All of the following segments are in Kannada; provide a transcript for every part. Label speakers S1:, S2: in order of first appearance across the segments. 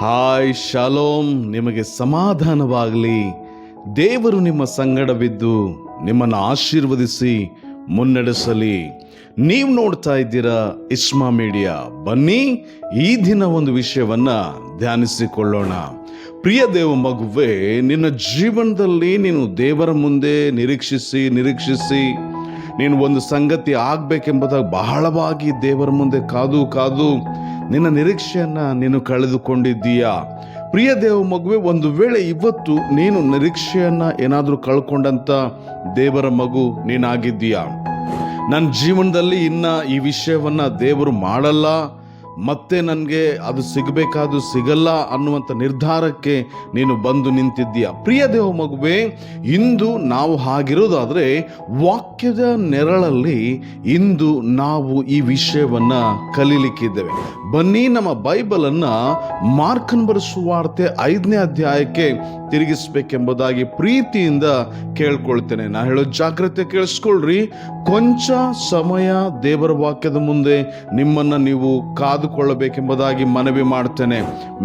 S1: ಹಾಯ್ ಶಾಲೋಮ್ ನಿಮಗೆ ಸಮಾಧಾನವಾಗಲಿ. ದೇವರು ನಿಮ್ಮ ಸಂಗಡವಿದ್ದು ನಿಮ್ಮನ್ನು ಆಶೀರ್ವದಿಸಿ ಮುನ್ನಡೆಸಲಿ. ನೀವು ನೋಡ್ತಾ ಇದ್ದೀರಾ ಇಸ್ಮಾ ಮೀಡಿಯಾ. ಬನ್ನಿ, ಈ ದಿನ ಒಂದು ವಿಷಯವನ್ನ ಧ್ಯಾನಿಸಿಕೊಳ್ಳೋಣ. ಪ್ರಿಯ ದೇವ ಮಗುವೆ, ನಿನ್ನ ಜೀವನದಲ್ಲಿ ನೀನು ದೇವರ ಮುಂದೆ ನಿರೀಕ್ಷಿಸಿ ನಿರೀಕ್ಷಿಸಿ. ನೀನು ಒಂದು ಸಂಗತಿ ಆಗಬೇಕೆಂಬುದಾಗಿ ಬಹಳವಾಗಿ ದೇವರ ಮುಂದೆ ಕಾದು ಕಾದು. ನಿನ್ನ ನಿರೀಕ್ಷೆಯನ್ನ ನೀನು ಕಳೆದುಕೊಂಡಿದ್ದೀಯಾ? ಪ್ರಿಯ ದೇವ ಮಗುವೆ, ಒಂದು ವೇಳೆ ಇವತ್ತು ನೀನು ನಿರೀಕ್ಷೆಯನ್ನ ಏನಾದರೂ ಕಳ್ಕೊಂಡಂತ ದೇವರ ಮಗು ನೀನಾಗಿದ್ದೀಯಾ? ನನ್ನ ಜೀವನದಲ್ಲಿ ಇನ್ನ ಈ ವಿಷಯವನ್ನ ದೇವರು ಮಾಡಲ್ಲ. ಮತ್ತೆ ನನಗೆ ಅದು ಸಿಗಬೇಕಾದು ಸಿಗಲ್ಲ ಅನ್ನುವಂಥ ನಿರ್ಧಾರಕ್ಕೆ ನೀನು ಬಂದು ನಿಂತಿದ್ದೀಯ. ಪ್ರಿಯ ದೇವ ಮಗುವೆ, ಇಂದು ನಾವು ಹಾಗಿರೋದಾದರೆ ವಾಕ್ಯದ ನೆರಳಲ್ಲಿ ಇಂದು ನಾವು ಈ ವಿಷಯವನ್ನ ಕಲೀಲಿಕ್ಕಿದ್ದೇವೆ. ಬನ್ನಿ ನಮ್ಮ ಬೈಬಲನ್ನು ಮಾರ್ಕನ್ ಬರೆಸುವಾರ್ತೆ ಐದನೇ ಅಧ್ಯಾಯಕ್ಕೆ ತಿರುಗಿಸ್ಬೇಕೆಂಬುದಾಗಿ ಪ್ರೀತಿಯಿಂದ ಕೇಳ್ಕೊಳ್ತೇನೆ. ನಾ ಹೇಳೋ ಜಾಗ್ರತೆ ಕೇಳಿಸ್ಕೊಳ್ರಿ. ಕೊಂಚ ಸಮಯ ದೇವರ ವಾಕ್ಯದ ಮುಂದೆ ನಿಮ್ಮನ್ನ ನೀವು ಕಾದುಕೊಳ್ಳಬೇಕೆಂಬುದಾಗಿ ಮನವಿ ಮಾಡ್ತೇನೆ.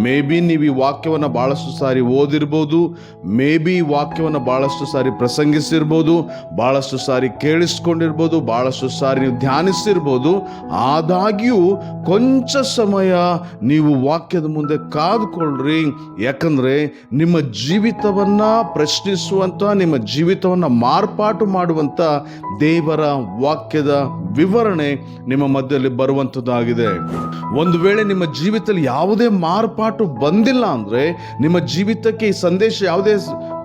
S1: ಮೇ ಬಿ ನೀವು ಈ ವಾಕ್ಯವನ್ನು ಬಹಳಷ್ಟು ಸಾರಿ ಓದಿರ್ಬೋದು. ಮೇ ಬಿ ಈ ವಾಕ್ಯವನ್ನು ಭಾಳಷ್ಟು ಸಾರಿ ಪ್ರಸಂಗಿಸಿರ್ಬೋದು. ಭಾಳಷ್ಟು ಸಾರಿ ಕೇಳಿಸ್ಕೊಂಡಿರ್ಬೋದು. ಭಾಳಷ್ಟು ಸಾರಿ ನೀವು ಧ್ಯಾನಿಸಿರ್ಬೋದು. ಆದಾಗ್ಯೂ ಕೊಂಚ ಸಮಯ ನೀವು ವಾಕ್ಯದ ಮುಂದೆ ಕಾದುಕೊಳ್ಳ್ರಿ. ಯಾಕಂದರೆ ನಿಮ್ಮ ಜೀವಿತವನ್ನು ಪ್ರಶ್ನಿಸುವಂಥ ನಿಮ್ಮ ಜೀವಿತವನ್ನು ಮಾರ್ಪಾಟು ಮಾಡುವಂಥ ದೇವರ ವಾಕ್ಯದ ವಿವರಣೆ ನಿಮ್ಮ ಮಧ್ಯದಲ್ಲಿ ಬರುವಂಥದ್ದಾಗಿದೆ ಒಂದು ವೇಳೆ ನಿಮ್ಮ ಜೀವಿತದಲ್ಲಿ ಯಾವುದೇ ಮಾರ್ಪಾಟು ಬಂದಿಲ್ಲ ಅಂದ್ರೆ ನಿಮ್ಮ ಜೀವಿತಕ್ಕೆ ಈ ಸಂದೇಶ ಯಾವುದೇ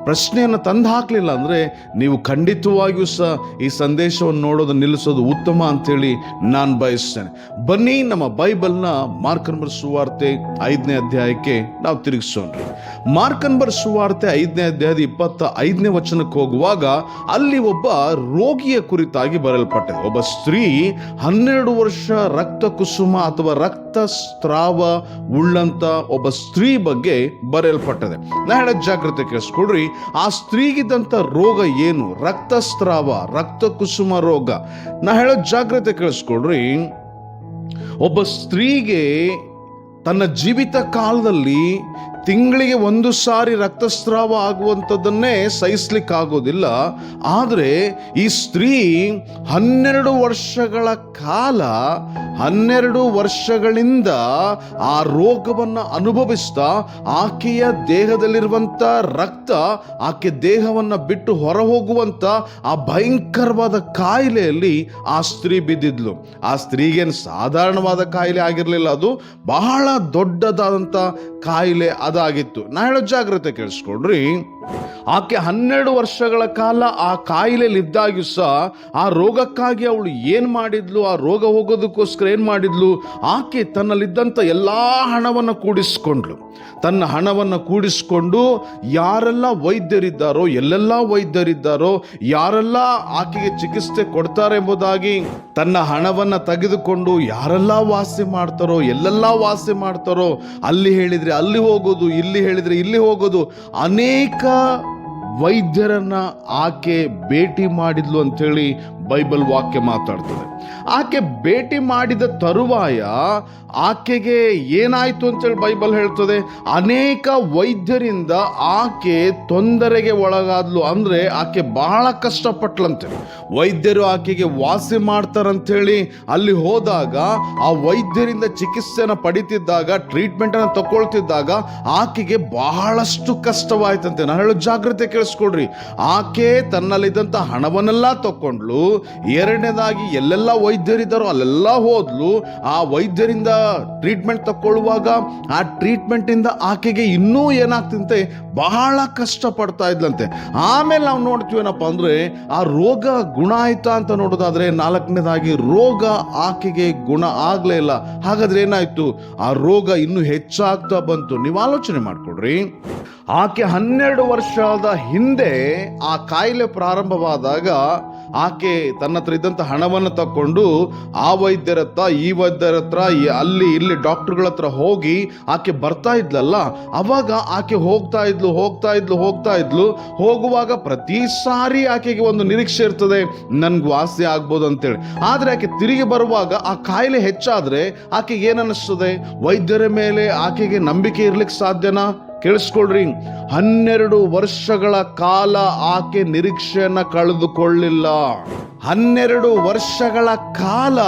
S1: ಪ್ರಶ್ನೆಯನ್ನು ತಂದು ಹಾಕಲಿಲ್ಲ ಅಂದರೆ ನೀವು ಖಂಡಿತವಾಗಿಯೂ ಸಹ ಈ ಸಂದೇಶವನ್ನು ನೋಡೋದು ನಿಲ್ಲಿಸೋದು ಉತ್ತಮ ಅಂತೇಳಿ ನಾನು ಬಯಸ್ತೇನೆ. ಬನ್ನಿ ನಮ್ಮ ಬೈಬಲ್ನ ಮಾರ್ಕನ್ಬರ್ ಸುವಾರ್ತೆ ಐದನೇ ಅಧ್ಯಾಯಕ್ಕೆ ನಾವು ತಿರುಗಿಸೋಣ. ಮಾರ್ಕನ್ಬರ್ ಸುವಾರ್ತೆ ಐದನೇ ಅಧ್ಯಾಯದ ಇಪ್ಪತ್ತ ಐದನೇ ವಚನಕ್ಕೆ ಹೋಗುವಾಗ ಅಲ್ಲಿ ಒಬ್ಬ ರೋಗಿಯ ಕುರಿತಾಗಿ ಬರೆಯಲ್ಪಟ್ಟಿದೆ ಒಬ್ಬ ಸ್ತ್ರೀ ಹನ್ನೆರಡು ವರ್ಷ ರಕ್ತ ಕುಸುಮ ಅಥವಾ ರಕ್ತ ಸ್ರಾವ ಉಳ್ಳಂತ ಒಬ್ಬ ಸ್ತ್ರೀ ಬಗ್ಗೆ ಬರೆಯಲ್ಪಟ್ಟಿದೆ. ನಾ ಹೇಳೋ ಜಾಗ್ರತೆ ಕೇಳಿಸ್ಕೊಡ್ರಿ ಆ ಸ್ತ್ರೀಗಿದ್ದಂಥ ರೋಗ ಏನು? ರಕ್ತಸ್ರಾವ ರಕ್ತ ಕುಸುಮ ರೋಗ. ನಾ ಹೇಳೋ ಜಾಗ್ರತೆ ಕೇಳಿಸ್ಕೊಡ್ರಿ ಒಬ್ಬ ಸ್ತ್ರೀಗೆ ತನ್ನ ಜೀವಿತ ಕಾಲದಲ್ಲಿ ತಿಂಗಳಿಗೆ ಒಂದು ಸಾರಿ ರಕ್ತಸ್ರಾವ ಆಗುವಂಥದ್ದನ್ನೇ ಸಹಿಸ್ಲಿಕ್ಕಾಗೋದಿಲ್ಲ. ಆದರೆ ಈ ಸ್ತ್ರೀ ಹನ್ನೆರಡು ವರ್ಷಗಳ ಕಾಲ, ಹನ್ನೆರಡು ವರ್ಷಗಳಿಂದ ಆ ರೋಗವನ್ನು ಅನುಭವಿಸ್ತಾ ಆಕೆಯ ದೇಹದಲ್ಲಿರುವಂಥ ರಕ್ತ, ಆಕೆ ದೇಹವನ್ನು ಬಿಟ್ಟು ಹೊರ ಹೋಗುವಂಥ ಆ ಭಯಂಕರವಾದ ಕಾಯಿಲೆಯಲ್ಲಿ ಆ ಸ್ತ್ರೀ ಬಿದ್ದಿದ್ಲು. ಆ ಸ್ತ್ರೀಗೇನು ಸಾಧಾರಣವಾದ ಕಾಯಿಲೆ ಆಗಿರಲಿಲ್ಲ. ಅದು ಬಹಳ ದೊಡ್ಡದಾದಂಥ ಕಾಯಿಲೆ. ಅದಾಗಿತ್ತು. ನಾ ಹೇಳೋ ಜಾಗ್ರತೆ ಕೇಳಿಸ್ಕೊಡ್ರಿ. ಆಕೆ ಹನ್ನೆರಡು ವರ್ಷಗಳ ಕಾಲ ಆ ಕಾಯಿಲೆಯಲ್ಲಿ ಇದ್ದಾಗ್ಯೂ ಸಹ ಆ ರೋಗಕ್ಕಾಗಿ ಅವಳು ಏನು ಮಾಡಿದ್ಲು, ಆ ರೋಗ ಹೋಗೋದಕ್ಕೋಸ್ಕರ ಏನು ಮಾಡಿದ್ಲು, ಆಕೆ ತನ್ನಲ್ಲಿದ್ದಂಥ ಎಲ್ಲ ಹಣವನ್ನು ಕೂಡಿಸ್ಕೊಂಡ್ಲು ತನ್ನ ಹಣವನ್ನು ಕೂಡಿಸ್ಕೊಂಡು ಯಾರೆಲ್ಲ ವೈದ್ಯರಿದ್ದಾರೋ, ಎಲ್ಲೆಲ್ಲ ವೈದ್ಯರಿದ್ದಾರೋ, ಯಾರೆಲ್ಲ ಆಕೆಗೆ ಚಿಕಿತ್ಸೆ ಕೊಡ್ತಾರೆ ಎಂಬುದಾಗಿ ತನ್ನ ಹಣವನ್ನು ತೆಗೆದುಕೊಂಡು ಯಾರೆಲ್ಲ ವಾಸಿ ಮಾಡ್ತಾರೋ, ಎಲ್ಲೆಲ್ಲ ವಾಸಿ ಮಾಡ್ತಾರೋ, ಅಲ್ಲಿ ಹೇಳಿದರೆ ಅಲ್ಲಿ ಹೋಗೋದು, ಇಲ್ಲಿ ಹೇಳಿದರೆ ಇಲ್ಲಿ ಹೋಗೋದು, ಅನೇಕ ವೈದ್ಯರನ್ನ ಆಕೆ ಭೇಟಿ ಮಾಡಿದ್ಲು ಅಂಥೇಳಿ ಬೈಬಲ್ ವಾಕ್ಯ ಮಾತಾಡ್ತದೆ. ಆಕೆ ಭೇಟಿ ಮಾಡಿದ ತರುವಾಯ ಆಕೆಗೆ ಏನಾಯ್ತು ಅಂತೇಳಿ ಬೈಬಲ್ ಹೇಳ್ತದೆ. ಅನೇಕ ವೈದ್ಯರಿಂದ ಆಕೆ ತೊಂದರೆಗೆ ಒಳಗಾದ್ಲು ಅಂದ್ರೆ ಆಕೆ ಬಹಳ ಕಷ್ಟಪಟ್ಲಂತೆ. ವೈದ್ಯರು ಆಕೆಗೆ ವಾಸಿ ಮಾಡ್ತಾರಂಥೇಳಿ ಅಲ್ಲಿ ಹೋದಾಗ ಆ ವೈದ್ಯರಿಂದ ಚಿಕಿತ್ಸೆನ ಪಡಿತಿದ್ದಾಗ ಟ್ರೀಟ್ಮೆಂಟ್ ಅನ್ನು ತಗೊಳ್ತಿದ್ದಾಗ ಆಕೆಗೆ ಬಹಳಷ್ಟು ಕಷ್ಟವಾಯ್ತಂತೆ. ನಾನು ಹೇಳೋ ಜಾಗ್ರತೆ ಕೇಳಿಸ್ಕೊಡ್ರಿ ಆಕೆ ತನ್ನಲ್ಲಿದ್ದಂಥ ಹಣವನ್ನೆಲ್ಲ ತಕೊಂಡ್ಲು ಎರಡನೇದಾಗಿ ಎಲ್ಲೆಲ್ಲ ವೈದ್ಯರಿದ್ದಾರೋ ಅಲ್ಲೆಲ್ಲ ಹೋದ್ಲು. ಆ ವೈದ್ಯರಿಂದ ಟ್ರೀಟ್ಮೆಂಟ್ ತಕ್ಕೊಳ್ಳುವಾಗ ಆ ಟ್ರೀಟ್ಮೆಂಟ್ ಇಂದ ಆಕೆಗೆ ಇನ್ನೂ ಏನಾಗ್ತಂತೆ ಬಹಳ ಕಷ್ಟ ಪಡ್ತಾ ಇದ್ಲಂತೆ. ಆಮೇಲೆ ನಾವು ನೋಡ್ತೀವೇನಪ್ಪ ಅಂದ್ರೆ ಆ ರೋಗ ಗುಣ ಆಯ್ತಾ ಅಂತ ನೋಡೋದಾದ್ರೆ ನಾಲ್ಕನೇದಾಗಿ ರೋಗ ಆಕೆಗೆ ಗುಣ ಆಗಲೇ ಇಲ್ಲ. ಹಾಗಾದ್ರೆ ಏನಾಯ್ತು? ಆ ರೋಗ ಇನ್ನೂ ಹೆಚ್ಚಾಗ್ತಾ ಬಂತು. ನೀವು ಆಲೋಚನೆ ಮಾಡ್ಕೊಡ್ರಿ ಆಕೆ ಹನ್ನೆರಡು ವರ್ಷದ ಹಿಂದೆ ಆ ಕಾಯಿಲೆ ಪ್ರಾರಂಭವಾದಾಗ ಆಕೆ ತನ್ನ ಹತ್ರ ಇದ್ದಂಥ ಹಣವನ್ನು ತಕ್ಕೊಂಡು ಆ ವೈದ್ಯರ ಹತ್ರ, ಈ ವೈದ್ಯರ ಹತ್ರ ಅಲ್ಲಿ ಇಲ್ಲಿ ಡಾಕ್ಟರ್ಗಳ ಹತ್ರ ಹೋಗಿ ಆಕೆ ಬರ್ತಾ ಇದ್ಲಲ್ಲ, ಅವಾಗ ಆಕೆ ಹೋಗ್ತಾ ಇದ್ಲು ಹೋಗ್ತಾ ಇದ್ಲು ಹೋಗ್ತಾ ಇದ್ಲು. ಹೋಗುವಾಗ ಪ್ರತಿ ಸಾರಿ ಆಕೆಗೆ ಒಂದು ನಿರೀಕ್ಷೆ ಇರ್ತದೆ, ನನ್ಗೆ ವಾಸಿ ಆಗ್ಬೋದು ಅಂತೇಳಿ. ಆದ್ರೆ ಆಕೆ ತಿರುಗಿ ಬರುವಾಗ ಆ ಕಾಯಿಲೆ ಹೆಚ್ಚಾದ್ರೆ ಆಕೆಗೆ ಏನನ್ನಿಸ್ತದೆ ವೈದ್ಯರ ಮೇಲೆ ಆಕೆಗೆ ನಂಬಿಕೆ ಇರ್ಲಿಕ್ಕೆ ಸಾಧ್ಯನಾ? ಕೇಳಿಸ್ಕೊಳ್ರಿ. ಹನ್ನೆರಡು ವರ್ಷಗಳ ಕಾಲ ಆಕೆ ನಿರೀಕ್ಷೆಯನ್ನ ಕಳೆದುಕೊಳ್ಳಿಲ್ಲ. ಹನ್ನೆರಡು ವರ್ಷಗಳ ಕಾಲ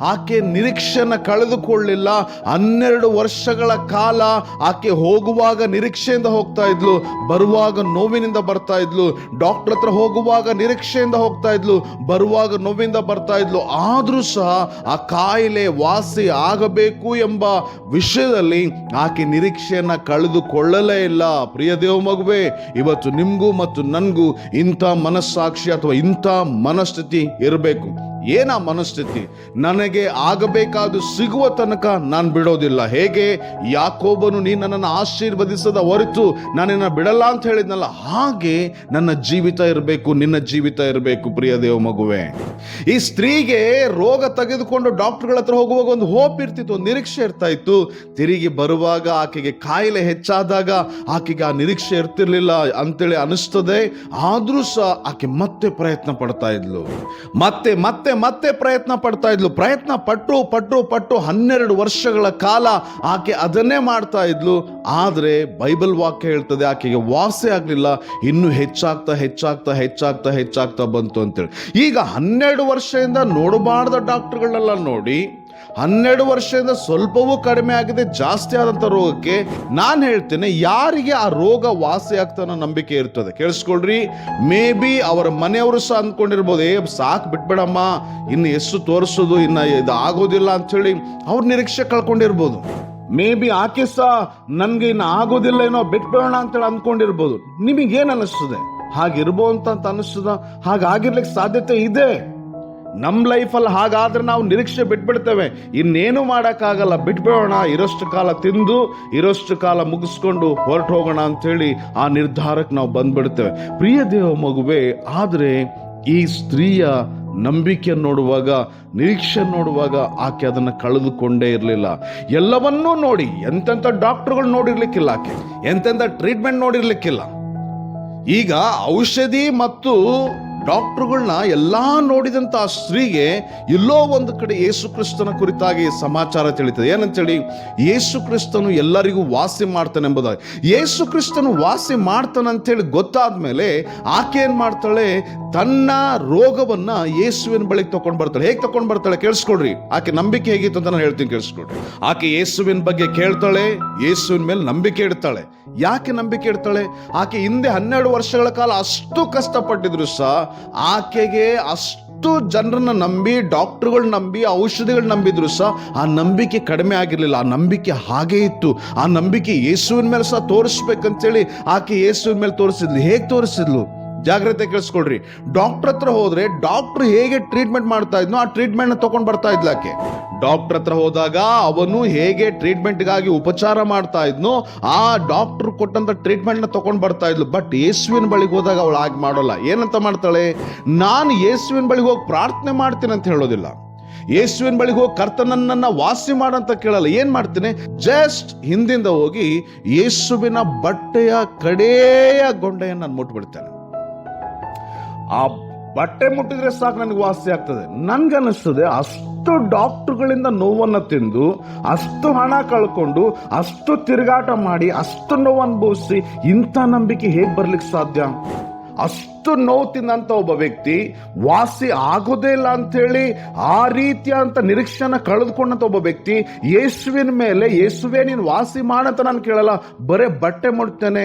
S1: ಆಕೆ ನಿರೀಕ್ಷೆಯನ್ನ ಕಳೆದುಕೊಳ್ಳಿಲ್ಲ. ಹನ್ನೆರಡು ವರ್ಷಗಳ ಕಾಲ ಆಕೆ ಹೋಗುವಾಗ ನಿರೀಕ್ಷೆಯಿಂದ ಹೋಗ್ತಾ ಇದ್ಲು. ಬರುವಾಗ ನೋವಿನಿಂದ ಬರ್ತಾ ಇದ್ಲು. ಡಾಕ್ಟರ್ ಹತ್ರ ಹೋಗುವಾಗ ನಿರೀಕ್ಷೆಯಿಂದ ಹೋಗ್ತಾ ಇದ್ಲು. ಬರುವಾಗ ನೋವಿಂದ ಬರ್ತಾ ಇದ್ಲು. ಆದ್ರೂ ಸಹ ಆ ಕಾಯಿಲೆ ವಾಸಿ ಆಗಬೇಕು ಎಂಬ ವಿಷಯದಲ್ಲಿ ಆಕೆ ನಿರೀಕ್ಷೆಯನ್ನ ಕಳೆದುಕೊಳ್ಳಲೇ ಇಲ್ಲ. ಪ್ರಿಯ ದೇವ ಮಗುವೆ, ಇವತ್ತು ನಿಮಗೂ ಮತ್ತು ನನಗೂ ಇಂಥ ಮನಸ್ಸಾಕ್ಷಿ ಅಥವಾ ಇಂಥ ಮನಸ್ಥಿತಿ ಇರಬೇಕು. ಏನ ಮನಸ್ಥಿತಿ? ನನಗೆ ಆಗಬೇಕಾದ ಸಿಗುವ ತನಕ ನಾನು ಬಿಡೋದಿಲ್ಲ. ಹೇಗೆ? ಯಾಕೋಬನು ನೀ ನನ್ನನ್ನು ಆಶೀರ್ವದಿಸದ ಹೊರತು ನಾನಿನ್ನ ಬಿಡಲ್ಲ ಅಂತ ಹೇಳಿದ್ನಲ್ಲ. ಹಾಗೆ ನನ್ನ ಜೀವಿತ ಇರಬೇಕು, ನಿನ್ನ ಜೀವಿತ ಇರಬೇಕು ಪ್ರಿಯ ದೇವ ಮಗುವೆ. ಈ ಸ್ತ್ರೀಗೆ ರೋಗ ತೆಗೆದುಕೊಂಡು ಡಾಕ್ಟರ್ಗಳ ಹತ್ರ ಹೋಗುವಾಗ ಒಂದು ಹೋಪ್ ಇರ್ತಿತ್ತು, ಒಂದು ನಿರೀಕ್ಷೆ ಇರ್ತಾ ಇತ್ತು. ತಿರುಗಿ ಬರುವಾಗ ಆಕೆಗೆ ಕಾಯಿಲೆ ಹೆಚ್ಚಾದಾಗ ಆಕೆಗೆ ಆ ನಿರೀಕ್ಷೆ ಇರ್ತಿರ್ಲಿಲ್ಲ ಅಂತೇಳಿ ಅನಿಸ್ತದೆ. ಆದರೂ ಸಹ ಆಕೆ ಮತ್ತೆ ಪ್ರಯತ್ನ ಪಡ್ತಾ ಇದ್ಲು. ಮತ್ತೆ ಮತ್ತೆ ಮತ್ತೆ ಪ್ರಯತ್ನ ಪಡ್ತಾ ಇದ್ಲು. ಪ್ರಯತ್ನ ಪಟ್ಟು ಪಟ್ಟು ಪಟ್ಟು ಹನ್ನೆರಡು ವರ್ಷಗಳ ಕಾಲ ಆಕೆ ಅದನ್ನೇ ಮಾಡ್ತಾ ಇದ್ಲು. ಆದರೆ ಬೈಬಲ್ ವಾಕ್ಯ ಹೇಳ್ತದೆ, ಆಕೆಗೆ ವಾಸಿ ಆಗಲಿಲ್ಲ. ಇನ್ನು ಹೆಚ್ಚಾಗ್ತಾ ಹೆಚ್ಚಾಗ್ತಾ ಹೆಚ್ಚಾಗ್ತಾ ಹೆಚ್ಚಾಗ್ತಾ ಬಂತು ಅಂತೇಳಿ. ಈಗ ಹನ್ನೆರಡು ವರ್ಷದಿಂದ ನೋಡಬಾರ್ದ ಡಾಕ್ಟರ್ಗಳನ್ನೆಲ್ಲ ನೋಡಿ ಹನ್ನೆರಡು ವರ್ಷದಿಂದ ಸ್ವಲ್ಪವೂ ಕಡಿಮೆ ಆಗಿದೆ, ಜಾಸ್ತಿ ಆದಂಥ ರೋಗಕ್ಕೆ ನಾನು ಹೇಳ್ತೇನೆ, ಯಾರಿಗೆ ಆ ರೋಗ ವಾಸಿ ಆಗ್ತಾ ಅನ್ನೋ ನಂಬಿಕೆ ಇರ್ತದೆ. ಕೇಳಿಸ್ಕೊಳ್ರಿ? ಮೇ ಬಿ ಅವರ ಮನೆಯವರು ಸಹ ಅಂದ್ಕೊಂಡಿರ್ಬೋದು, ಏ, ಸಾಕು ಬಿಟ್ಬೇಡಮ್ಮ, ಇನ್ನು ಎಷ್ಟು ತೋರಿಸೋದು, ಇನ್ನು ಇದು ಆಗೋದಿಲ್ಲ ಅಂಥೇಳಿ ಅವ್ರ ನಿರೀಕ್ಷೆ ಕಳ್ಕೊಂಡಿರ್ಬೋದು. ಮೇ ಬಿ ಆಕೆ ಸಹ, ನನ್ಗೆ ಇನ್ನು ಆಗೋದಿಲ್ಲ, ಏನೋ ಬಿಟ್ಬೇಡೋಣ ಅಂತೇಳಿ ಅಂದ್ಕೊಂಡಿರ್ಬೋದು. ನಿಮಗೇನು ಅನ್ನಿಸ್ತದೆ ಹಾಗಿರ್ಬೋದು ಅಂತ ಅನಿಸ್ತದ? ಹಾಗಾಗಿರ್ಲಿಕ್ಕೆ ಸಾಧ್ಯತೆ ಇದೆ. ನಮ್ಮ ಲೈಫಲ್ಲಿ ಹಾಗಾದ್ರೆ ನಾವು ನಿರೀಕ್ಷೆ ಬಿಟ್ಬಿಡ್ತೇವೆ. ಇನ್ನೇನು ಮಾಡೋಕ್ಕಾಗಲ್ಲ. ಬಿಟ್ಬಿಡೋಣ. ಇರೋಷ್ಟು ಕಾಲ ತಿಂದು, ಇರೋಷ್ಟು ಕಾಲ ಮುಗಿಸ್ಕೊಂಡು ಹೊರಟು ಹೋಗೋಣ ಅಂಥೇಳಿ ಆ ನಿರ್ಧಾರಕ್ಕೆ ನಾವು ಬಂದ್ಬಿಡ್ತೇವೆ. ಪ್ರಿಯ ದೇವ ಮಗುವೆ, ಆದರೆ ಈ ಸ್ತ್ರೀಯ ನಂಬಿಕೆ ನೋಡುವಾಗ, ನಿರೀಕ್ಷೆ ನೋಡುವಾಗ ಆಕೆ ಅದನ್ನು ಕಳೆದುಕೊಂಡೇ ಇರಲಿಲ್ಲ. ಎಲ್ಲವನ್ನೂ ನೋಡಿ, ಎಂತೆಂಥ ಡಾಕ್ಟರ್ಗಳು ನೋಡಿರ್ಲಿಕ್ಕಿಲ್ಲ ಆಕೆ. ಎಂತೆಂಥ ಟ್ರೀಟ್ಮೆಂಟ್ ನೋಡಿರ್ಲಿಕ್ಕಿಲ್ಲ. ಈಗ ಔಷಧಿ ಮತ್ತು ಡಾಕ್ಟರ್ಗಳನ್ನ ಎಲ್ಲ ನೋಡಿದಂಥ ಆ ಸ್ತ್ರೀಗೆ ಎಲ್ಲೋ ಒಂದು ಕಡೆ ಯೇಸು ಕ್ರಿಸ್ತನ ಕುರಿತಾಗಿ ಸಮಾಚಾರ ತಿಳಿತದೆ. ಏನಂತೇಳಿ? ಯೇಸು ಕ್ರಿಸ್ತನು ಎಲ್ಲರಿಗೂ ವಾಸಿ ಮಾಡ್ತಾನೆ ಎಂಬುದಾಗಿ. ಯೇಸು ಕ್ರಿಸ್ತನು ವಾಸಿ ಮಾಡ್ತಾನಂತೇಳಿ ಗೊತ್ತಾದ ಮೇಲೆ ಆಕೆ ಏನು ಮಾಡ್ತಾಳೆ? ತನ್ನ ರೋಗವನ್ನು ಯೇಸುವಿನ ಬಳಿಗೆ ತಗೊಂಡು ಬರ್ತಾಳೆ. ಹೇಗೆ ತಗೊಂಡು ಬರ್ತಾಳೆ ಕೇಳಿಸ್ಕೊಡ್ರಿ ಆಕೆ ನಂಬಿಕೆ ಹೇಗಿತ್ತು ಅಂತ ನಾನು ಹೇಳ್ತೀನಿ ಕೇಳಿಸ್ಕೊಡ್ರಿ ಆಕೆ ಯೇಸುವಿನ ಬಗ್ಗೆ ಕೇಳ್ತಾಳೆ, ಯೇಸುವಿನ ಮೇಲೆ ನಂಬಿಕೆ ಇಡ್ತಾಳೆ. ಯಾಕೆ ನಂಬಿಕೆ ಇಡ್ತಾಳೆ? ಆಕೆ ಹಿಂದೆ ಹನ್ನೆರಡು ವರ್ಷಗಳ ಕಾಲ ಅಷ್ಟು ಕಷ್ಟಪಟ್ಟಿದ್ರು ಸಹ ಆಕೆಗೆ ಅಷ್ಟು ಜನರನ್ನ ನಂಬಿ, ಡಾಕ್ಟರ್ಗಳು ನಂಬಿ, ಔಷಧಿಗಳು ನಂಬಿದ್ರು ಸಹ ಆ ನಂಬಿಕೆ ಕಡಿಮೆ ಆಗಿರಲಿಲ್ಲ. ಆ ನಂಬಿಕೆ ಹಾಗೇ ಇತ್ತು. ಆ ನಂಬಿಕೆ ಯೇಸುವಿನ ಮೇಲೆ ಸಹ ತೋರಿಸ್ಬೇಕಂತೇಳಿ ಆಕೆ ಯೇಸುವಿನ ಮೇಲೆ ತೋರಿಸಿದ್ಲು. ಹೇಗೆ ತೋರಿಸಿದ್ಲು? ಜಾಗ್ರತೆ ಕೇಳಿಸ್ಕೊಳ್ರಿ. ಡಾಕ್ಟರ್ ಹತ್ರ ಹೋದ್ರೆ ಡಾಕ್ಟರ್ ಹೇಗೆ ಟ್ರೀಟ್ಮೆಂಟ್ ಮಾಡ್ತಾ ಇದ್ನೋ ಆ ಟ್ರೀಟ್ಮೆಂಟ್ ತಗೊಂಡ್ ಬರ್ತಾ ಇದ್ಲಾಕೆ ಡಾಕ್ಟರ್ ಹತ್ರ ಹೋದಾಗ ಅವನು ಹೇಗೆ ಟ್ರೀಟ್ಮೆಂಟ್ಗಾಗಿ ಉಪಚಾರ ಮಾಡ್ತಾ ಇದ್ನೋ ಆ ಡಾಕ್ಟರ್ ಕೊಟ್ಟಂತ ಟ್ರೀಟ್ಮೆಂಟ್ನ ತಗೊಂಡ್ ಬರ್ತಾ ಇದ್ಲು. ಬಟ್ ಯೇಸುವಿನ ಬಳಿಗೆ ಹೋದಾಗ ಅವಳು ಹಾಗೆ ಮಾಡೋಲ್ಲ. ಏನಂತ ಮಾಡ್ತಾಳೆ? ನಾನು ಯೇಸುವಿನ ಬಳಿಗೆ ಹೋಗಿ ಪ್ರಾರ್ಥನೆ ಮಾಡ್ತೀನಿ ಅಂತ ಹೇಳೋದಿಲ್ಲ. ಯೇಸುವಿನ ಬಳಿಗೆ ಹೋಗಿ ಕರ್ತನನ್ನ ವಾಸಿ ಮಾಡಂತ ಕೇಳಲ್ಲ. ಏನ್ ಮಾಡ್ತೀನಿ? ಜಸ್ಟ್ ಹಿಂದಿಂದ ಹೋಗಿ ಯೇಸುವಿನ ಬಟ್ಟೆಯ ಕಡೆಯ ಗೊಂಡೆಯನ್ನು ನಾನು ಮುಟ್ಬಿಡ್ತೇನೆ. ಆ ಬಟ್ಟೆ ಮುಟ್ಟಿದ್ರೆ ಸಾಕು ನನಗೆ ವಾಸಿ ಆಗ್ತದೆ. ನನ್ಗನ್ನಿಸ್ತದೆ ಅಷ್ಟು ಡಾಕ್ಟರ್ಗಳಿಂದ ನೋವನ್ನು ತಿಂದು, ಅಷ್ಟು ಹಣ ಕಳ್ಕೊಂಡು, ಅಷ್ಟು ತಿರುಗಾಟ ಮಾಡಿ, ಅಷ್ಟು ನೋವು ಅನುಭವಿಸಿ ಇಂಥ ನಂಬಿಕೆ ಹೇಗೆ ಬರ್ಲಿಕ್ಕೆ ಸಾಧ್ಯ? ಅಷ್ಟು ನೋವು ತಿಂದಂತ ಒಬ್ಬ ವ್ಯಕ್ತಿ ವಾಸಿ ಆಗೋದೇ ಇಲ್ಲ ಅಂತೇಳಿ ಆ ರೀತಿಯ ಅಂತ ನಿರೀಕ್ಷೆನ ಕಳೆದುಕೊಂಡಂತ ಒಬ್ಬ ವ್ಯಕ್ತಿ ಯೇಸುವಿನ ಮೇಲೆ, ಯೇಸುವೆ ನೀನು ವಾಸಿ ಮಾಡಂತ ನಾನು ಕೇಳಲ್ಲ, ಬರೇ ಬಟ್ಟೆ ಮುಡ್ತೇನೆ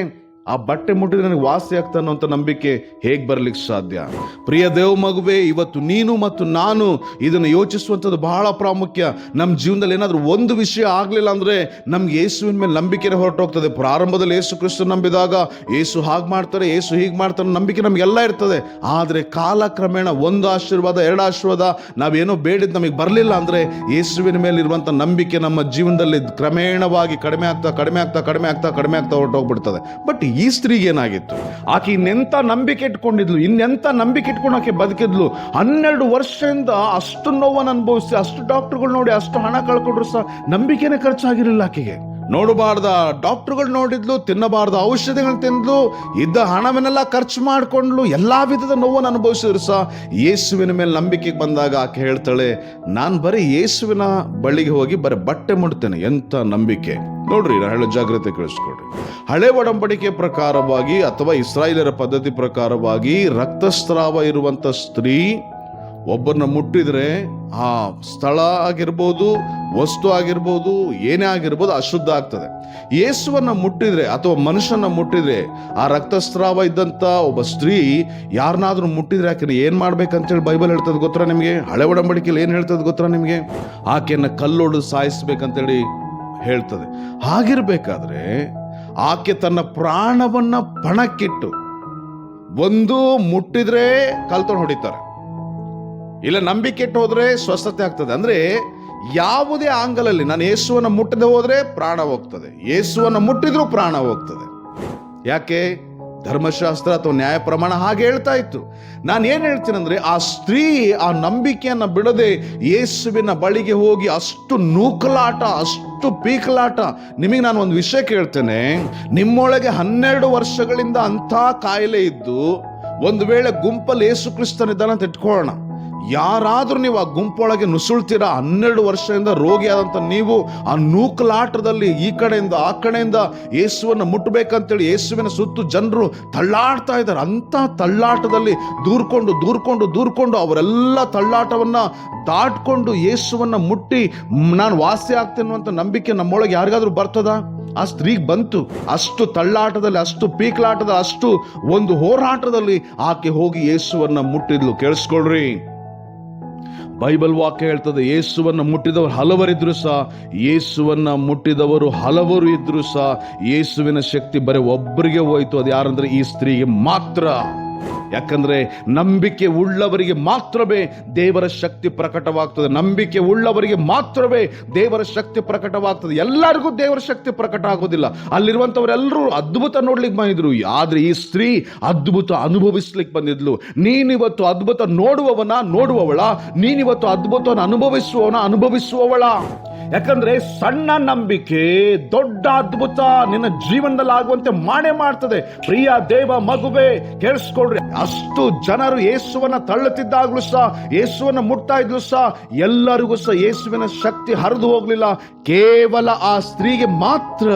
S1: ಆ ಬಟ್ಟೆ ಮುಟ್ಟಿದ್ರೆ ನನಗೆ ವಾಸಿ ಆಗ್ತಾನೋ ಅಂತ ನಂಬಿಕೆ ಹೇಗೆ ಬರ್ಲಿಕ್ಕೆ ಸಾಧ್ಯ? ಪ್ರಿಯ ದೇವ ಮಗುವೆ, ಇವತ್ತು ನೀನು ಮತ್ತು ನಾನು ಇದನ್ನು ಯೋಚಿಸುವಂಥದ್ದು ಬಹಳ ಪ್ರಾಮುಖ್ಯ. ನಮ್ಮ ಜೀವನದಲ್ಲಿ ಏನಾದರೂ ಒಂದು ವಿಷಯ ಆಗಲಿಲ್ಲ ಅಂದರೆ ನಮ್ಗೆ ಯೇಸುವಿನ ಮೇಲೆ ನಂಬಿಕೆನೇ ಹೊರಟೋಗ್ತದೆ. ಪ್ರಾರಂಭದಲ್ಲಿ ಯೇಸು ಕ್ರಿಸ್ತು ನಂಬಿದಾಗ ಯೇಸು ಹಾಗೆ ಮಾಡ್ತಾರೆ, ಯೇಸು ಹೀಗೆ ಮಾಡ್ತಾರೆ ನಂಬಿಕೆ ನಮಗೆಲ್ಲ ಇರ್ತದೆ. ಆದರೆ ಕಾಲಕ್ರಮೇಣ ಒಂದು ಆಶೀರ್ವಾದ, ಎರಡು ಆಶೀರ್ವಾದ ನಾವೇನೋ ಬೇಡಿದ್ದು ನಮಗೆ ಬರಲಿಲ್ಲ ಅಂದರೆ ಯೇಸುವಿನ ಮೇಲೆ ಇರುವಂಥ ನಂಬಿಕೆ ನಮ್ಮ ಜೀವನದಲ್ಲಿ ಕ್ರಮೇಣವಾಗಿ ಕಡಿಮೆ ಆಗ್ತಾ ಕಡಿಮೆ ಆಗ್ತಾ ಕಡಿಮೆ ಆಗ್ತಾ ಕಡಿಮೆ ಆಗ್ತಾ ಹೊರಟೋಗ್ಬಿಡ್ತದೆ. ಬಟ್ ಈ ಸ್ತ್ರೀಗೆ ಏನಾಗಿತ್ತು? ಆಕೆ ಇನ್ನೆಂಥ ನಂಬಿಕೆ ಇಟ್ಕೊಂಡಿದ್ಲು ಇನ್ನೆಂಥ ನಂಬಿಕೆ ಇಟ್ಕೊಂಡು ಆಕೆ ಬದುಕಿದ್ಲು? ಹನ್ನೆರಡು ವರ್ಷದಿಂದ ಅಷ್ಟು ನೋವನ್ನು ಅನುಭವಿಸಿ, ಅಷ್ಟು ಡಾಕ್ಟರ್ಗಳು ನೋಡಿ ಅಷ್ಟು ಹಣ ಕಳ್ಕೊಂಡ್ರು ಸಹ ನಂಬಿಕೆನೇ ಖರ್ಚಾಗಿರಲಿಲ್ಲ ಆಕೆಗೆ. ನೋಡಬಾರ್ದ. ಡಾಕ್ಟರ್ಗಳು ನೋಡಿದ್ಲು, ತಿನ್ನಬಾರ್ದ. ಔಷಧಿಗಳು ತಿಂದ್ಲು, ಇದ್ದ ಹಣವನ್ನೆಲ್ಲ ಖರ್ಚು ಮಾಡಿಕೊಂಡ್ಲು, ಎಲ್ಲಾ ವಿಧದ ನೋವನ್ನು ಅನುಭವಿಸಿದ್ರು ಸಹ. ಯೇಸುವಿನ ಮೇಲೆ ನಂಬಿಕೆಗೆ ಬಂದಾಗ ಆಕೆ ಹೇಳ್ತಾಳೆ, ನಾನು ಬರೀ ಯೇಸುವಿನ ಬಳಿಗೆ ಹೋಗಿ ಬರೀ ಬಟ್ಟೆ ಮುಡ್ತೇನೆ ಎಂತ ನಂಬಿಕೆ. ನೋಡ್ರಿ ನಾನು ಹೇಳೋ ಜಾಗ್ರತೆ ಕಳಿಸ್ಕೊಡ್ರಿ. ಹಳೆ ಒಡಂಬಡಿಕೆ ಪ್ರಕಾರವಾಗಿ ಅಥವಾ ಇಸ್ರಾಯೇಲರ ಪದ್ಧತಿ ಪ್ರಕಾರವಾಗಿ ರಕ್ತಸ್ರಾವ ಇರುವಂತ ಸ್ತ್ರೀ ಒಬ್ಬರನ್ನ ಮುಟ್ಟಿದ್ರೆ ಆ ಸ್ಥಳ ಆಗಿರ್ಬೋದು, ವಸ್ತು ಆಗಿರ್ಬೋದು, ಏನೇ ಆಗಿರ್ಬೋದು ಅಶುದ್ಧ ಆಗ್ತದೆ. ಯೇಸುವನ್ನ ಮುಟ್ಟಿದ್ರೆ ಅಥವಾ ಮನುಷ್ಯನ ಮುಟ್ಟಿದ್ರೆ ಆ ರಕ್ತಸ್ರಾವ ಇದ್ದಂತ ಒಬ್ಬ ಸ್ತ್ರೀ ಯಾರನ್ನಾದ್ರೂ ಮುಟ್ಟಿದ್ರೆ ಆಕೆನ ಏನ್ ಮಾಡ್ಬೇಕಂತೇಳಿ ಬೈಬಲ್ ಹೇಳ್ತದೆ ಗೊತ್ತರ ನಿಮಗೆ? ಹಳೆ ಒಡಂಬಡಿಕೆಯಲ್ಲಿ ಏನ್ ಹೇಳ್ತದೆ ಗೊತ್ತರ ನಿಮಗೆ? ಆಕೆಯನ್ನು ಕಲ್ಲೊಡು ಸಾಯಿಸ್ಬೇಕಂತೇಳಿ ಹೇಳ್ತದೆ. ಹಾಗಿರ್ಬೇಕಾದ್ರೆ ಆಕೆ ತನ್ನ ಪ್ರಾಣವನ್ನ ಪಣಕ್ಕಿಟ್ಟು ಒಂದು ಮುಟ್ಟಿದ್ರೆ ಕಲ್ತೊಂಡು ಹೊಡಿತಾರೆ. ಇಲ್ಲ, ನಂಬಿಕೆ ಇಟ್ಟು ಹೋದ್ರೆ ಸ್ವಸ್ಥತೆ ಆಗ್ತದೆ. ಅಂದ್ರೆ ಯಾವುದೇ ಆಂಗಲಲ್ಲಿ ನಾನು ಯೇಸುವನ್ನ ಮುಟ್ಟದೆ ಹೋದ್ರೆ ಪ್ರಾಣ ಹೋಗ್ತದೆ. ಯೇಸುವನ್ನ ಮುಟ್ಟಿದ್ರು ಪ್ರಾಣ ಹೋಗ್ತದೆ. ಯಾಕೆ? ಧರ್ಮಶಾಸ್ತ್ರ ಅಥವಾ ನ್ಯಾಯ ಪ್ರಮಾಣ ಹಾಗೆ ಹೇಳ್ತಾ ಇತ್ತು. ನಾನು ಏನು ಹೇಳ್ತೀನಿ ಅಂದ್ರೆ, ಆ ಸ್ತ್ರೀ ಆ ನಂಬಿಕೆಯನ್ನ ಬಿಡದೆ ಯೇಸುವಿನ ಬಳಿಗೆ ಹೋಗಿ ಅಷ್ಟು ನೂಕಲಾಟ, ಅಷ್ಟು ಪೀಕಲಾಟ. ನಿಮಗೆ ನಾನು ಒಂದು ವಿಷಯ ಕೇಳ್ತೇನೆ. ನಿಮ್ಮೊಳಗೆ ಹನ್ನೆರಡು ವರ್ಷಗಳಿಂದ ಅಂಥ ಕಾಯಿಲೆ ಇದ್ದು, ಒಂದು ವೇಳೆ ಗುಂಪಲ್ಲಿ ಯೇಸು ಕ್ರಿಸ್ತನಿದ್ದಾನೆ ಅಂತ ಇಟ್ಕೊಳ್ಳೋಣ. ಯಾರಾದ್ರೂ ನೀವು ಆ ಗುಂಪೊಳಗೆ ನುಸುಳ್ತೀರಾ? ಹನ್ನೆರಡು ವರ್ಷದಿಂದ ರೋಗಿಯಾದಂಥ ನೀವು ಆ ನೂಕಲಾಟದಲ್ಲಿ ಈ ಕಡೆಯಿಂದ, ಆ ಕಡೆಯಿಂದ ಯೇಸುವನ್ನು ಮುಟ್ಟಬೇಕಂತೇಳಿ ಯೇಸುವಿನ ಸುತ್ತು ಜನರು ತಳ್ಳಾಡ್ತಾ ಇದ್ದಾರೆ. ಅಂತ ತಳ್ಳಾಟದಲ್ಲಿ ದೂರ್ಕೊಂಡು ದೂರ್ಕೊಂಡು ದೂರ್ಕೊಂಡು ಅವರೆಲ್ಲ ತಳ್ಳಾಟವನ್ನ ದಾಟ್ಕೊಂಡು ಯೇಸುವನ್ನು ಮುಟ್ಟಿ ನಾನು ವಾಸಿ ಆಗ್ತೇನೆ ನಂಬಿಕೆ ನಮ್ಮೊಳಗೆ ಯಾರಿಗಾದ್ರೂ ಬರ್ತದ? ಆ ಸ್ತ್ರೀಗೆ ಬಂತು. ಅಷ್ಟು ತಳ್ಳಾಟದಲ್ಲಿ, ಅಷ್ಟು ಪೀಕ್ಲಾಟದ, ಅಷ್ಟು ಒಂದು ಹೋರಾಟದಲ್ಲಿ ಆಕೆ ಹೋಗಿ ಯೇಸುವನ್ನ ಮುಟ್ಟಿದ್ಲು. ಕೇಳಿಸ್ಕೊಳ್ರಿ. ಬೈಬಲ್ ವಾಕ್ಯ ಹೇಳ್ತದೆ, ಯೇಸುವನ್ನು ಮುಟ್ಟಿದವರು ಹಲವರಿದ್ರು ಸಹ, ಯೇಸುವನ್ನು ಮುಟ್ಟಿದವರು ಹಲವರು ಇದ್ರು ಸಹ, ಯೇಸುವಿನ ಶಕ್ತಿ ಬರೀ ಒಬ್ಬರಿಗೆ ಹೋಯ್ತು. ಅದು ಯಾರಂದ್ರೆ ಈ ಸ್ತ್ರೀಗೆ ಮಾತ್ರ. ಯಾಕಂದ್ರೆ ನಂಬಿಕೆ ಉಳ್ಳವರಿಗೆ ಮಾತ್ರವೇ ದೇವರ ಶಕ್ತಿ ಪ್ರಕಟವಾಗ್ತದೆ. ನಂಬಿಕೆ ಉಳ್ಳವರಿಗೆ ಮಾತ್ರವೇ ದೇವರ ಶಕ್ತಿ ಪ್ರಕಟವಾಗ್ತದೆ. ಎಲ್ಲರಿಗೂ ದೇವರ ಶಕ್ತಿ ಪ್ರಕಟ ಆಗೋದಿಲ್ಲ. ಅಲ್ಲಿರುವಂತವರೆಲ್ಲರೂ ಅದ್ಭುತ ನೋಡ್ಲಿಕ್ಕೆ ಬಂದಿದ್ರು. ಆದ್ರೆ ಈ ಸ್ತ್ರೀ ಅದ್ಭುತ ಅನುಭವಿಸ್ಲಿಕ್ಕೆ ಬಂದಿದ್ಲು. ನೀನಿವತ್ತು ಅದ್ಭುತ ನೋಡುವವನ, ನೋಡುವವಳ. ನೀನಿವತ್ತು ಅದ್ಭುತವನ್ನು ಅನುಭವಿಸುವವನ, ಅನುಭವಿಸುವವಳ. ಯಾಕಂದ್ರೆ ಸಣ್ಣ ನಂಬಿಕೆ, ದೊಡ್ಡ ಅದ್ಭುತ ನಿನ್ನ ಜೀವನದಲ್ಲಿ ಆಗುವಂತೆ ಮಾಡೇ ಮಾಡ್ತದೆ. ಪ್ರಿಯ ದೇವ ಮಗುವೆ, ಕೇಳಿಸ್ಕೊಳ್ರಿ. ಅಷ್ಟು ಜನರು ಯೇಸುವನ್ನ ತಳ್ಳುತ್ತಿದ್ದಾಗ್ಲೂ ಸಹ, ಯೇಸುವನ್ನ ಮುಟ್ತಾ ಇದ್ಲು ಸಹ, ಎಲ್ಲರಿಗೂ ಸಹ ಯೇಸುವಿನ ಶಕ್ತಿ ಹರಿದು ಹೋಗ್ಲಿಲ್ಲ. ಕೇವಲ ಆ ಸ್ತ್ರೀಗೆ ಮಾತ್ರ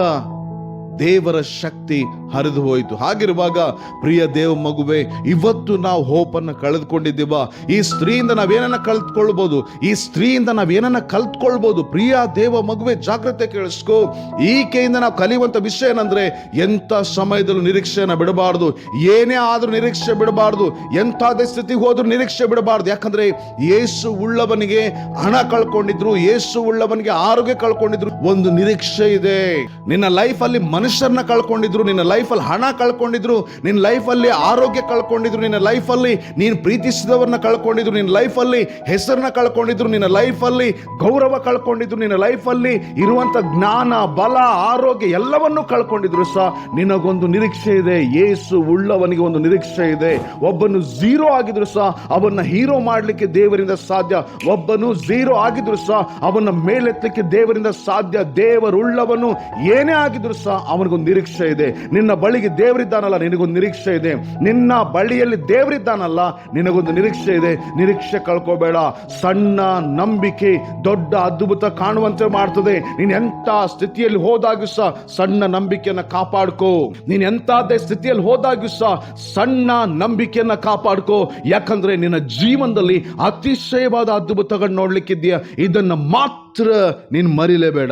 S1: ದೇವರ ಶಕ್ತಿ ಹರಿದು ಹೋಯಿತು. ಹಾಗಿರುವಾಗ ಪ್ರಿಯ ದೇವ ಮಗುವೆ, ಇವತ್ತು ನಾವು ಹೋಪನ್ನು ಕಳೆದುಕೊಂಡಿದ್ದೀವ. ಈ ಸ್ತ್ರೀಯಿಂದ ನಾವೇನನ್ನ ಕಲ್ತ್ಕೊಳ್ಬೋದು ಈ ಸ್ತ್ರೀಯಿಂದ ನಾವೇನನ್ನ ಕಲ್ತ್ಕೊಳ್ಬೋದು? ಪ್ರಿಯ ದೇವ ಮಗುವೆ, ಜಾಗ್ರತೆ ಕೇಳಿಸ್ಕೊ. ಈಕೆಯಿಂದ ನಾವು ಕಲಿಯುವಂಥ ವಿಷಯ ಏನಂದ್ರೆ, ಎಂಥ ಸಮಯದಲ್ಲೂ ನಿರೀಕ್ಷೆಯನ್ನು ಬಿಡಬಾರ್ದು. ಏನೇ ಆದ್ರೂ ನಿರೀಕ್ಷೆ ಬಿಡಬಾರ್ದು. ಎಂಥದೇ ಸ್ಥಿತಿಗೆ ಹೋದ್ರೂ ನಿರೀಕ್ಷೆ ಬಿಡಬಾರ್ದು. ಯಾಕಂದ್ರೆ ಯೇಸು ಉಳ್ಳವನಿಗೆ ಹಣ ಕಳ್ಕೊಂಡಿದ್ರು ಯೇಸು ಉಳ್ಳವನಿಗೆ ಆರೋಗ್ಯ ಕಳ್ಕೊಂಡಿದ್ರು. ಒಂದು ನಿರೀಕ್ಷೆ ಇದೆ. ನಿನ್ನ ಲೈಫ್ ಅಲ್ಲಿ ಮನುಷ್ಯರನ್ನ ಕಳ್ಕೊಂಡಿದ್ರು, ನಿನ್ನ ಲೈಫಲ್ಲಿ ಹಣ ಕಳ್ಕೊಂಡಿದ್ರು, ನಿನ್ನ ಲೈಫಲ್ಲಿ ಆರೋಗ್ಯ ಕಳ್ಕೊಂಡಿದ್ರು, ನಿನ್ನ ಲೈಫಲ್ಲಿ ನೀನು ಪ್ರೀತಿಸಿದವರನ್ನ ಕಳ್ಕೊಂಡಿದ್ರು, ನಿನ್ನ ಲೈಫಲ್ಲಿ ಹೆಸರನ್ನ ಕಳ್ಕೊಂಡಿದ್ರು, ನಿನ್ನ ಲೈಫಲ್ಲಿ ಗೌರವ ಕಳ್ಕೊಂಡಿದ್ರು, ನಿನ್ನ ಲೈಫಲ್ಲಿ ಇರುವಂಥ ಜ್ಞಾನ, ಬಲ, ಆರೋಗ್ಯ ಎಲ್ಲವನ್ನೂ ಕಳ್ಕೊಂಡಿದ್ರು ಸಹ ನಿನಗೊಂದು ನಿರೀಕ್ಷೆ ಇದೆ. ಏಸು ಉಳ್ಳವನಿಗೆ ಒಂದು ನಿರೀಕ್ಷೆ ಇದೆ. ಒಬ್ಬನು ಝೀರೋ ಆಗಿದ್ರು ಸಹ ಅವನ್ನ ಹೀರೋ ಮಾಡಲಿಕ್ಕೆ ದೇವರಿಂದ ಸಾಧ್ಯ. ಒಬ್ಬನು ಝೀರೋ ಆಗಿದ್ರು ಸಹ ಅವನ್ನ ಮೇಲೆತ್ತಲಿಕ್ಕೆ ದೇವರಿಂದ ಸಾಧ್ಯ. ದೇವರುಳ್ಳವನು ಏನೇ ಆಗಿದ್ರು ಸಹ ಅವನಿಗೊಂದು ನಿರೀಕ್ಷೆ ಇದೆ. ನಿನ್ನ ಬಳಿಗೆ ದೇವರಿದ್ದಾನಲ್ಲ, ನಿನಗೊಂದು ನಿರೀಕ್ಷೆ ಇದೆ. ನಿನ್ನ ಬಳಿಯಲ್ಲಿ ದೇವರಿದ್ದಾನಲ್ಲ, ನಿನಗೊಂದು ನಿರೀಕ್ಷೆ ಇದೆ. ನಿರೀಕ್ಷೆ ಕಳ್ಕೋಬೇಡ. ಸಣ್ಣ ನಂಬಿಕೆ, ದೊಡ್ಡ ಅದ್ಭುತ ಕಾಣುವಂತೆ ಮಾಡ್ತದೆ. ನೀನ್ ಎಂತ ಸ್ಥಿತಿಯಲ್ಲಿ ಹೋದಾಗೂ ಸಹ ಸಣ್ಣ ನಂಬಿಕೆಯನ್ನ ಕಾಪಾಡ್ಕೋ. ನೀನ್ ಎಂತಾದ ಸ್ಥಿತಿಯಲ್ಲಿ ಹೋದಾಗೂ ಸಹ ಸಣ್ಣ ನಂಬಿಕೆಯನ್ನ ಕಾಪಾಡ್ಕೋ. ಯಾಕಂದ್ರೆ ನಿನ್ನ ಜೀವನದಲ್ಲಿ ಅತಿಶಯವಾದ ಅದ್ಭುತಗಳನ್ನ ನೋಡ್ಲಿಕ್ಕಿದ್ಯಾ? ಇದನ್ನ ಮಾತ್ರ ನೀನ್ ಮರಿಲೇಬೇಡ.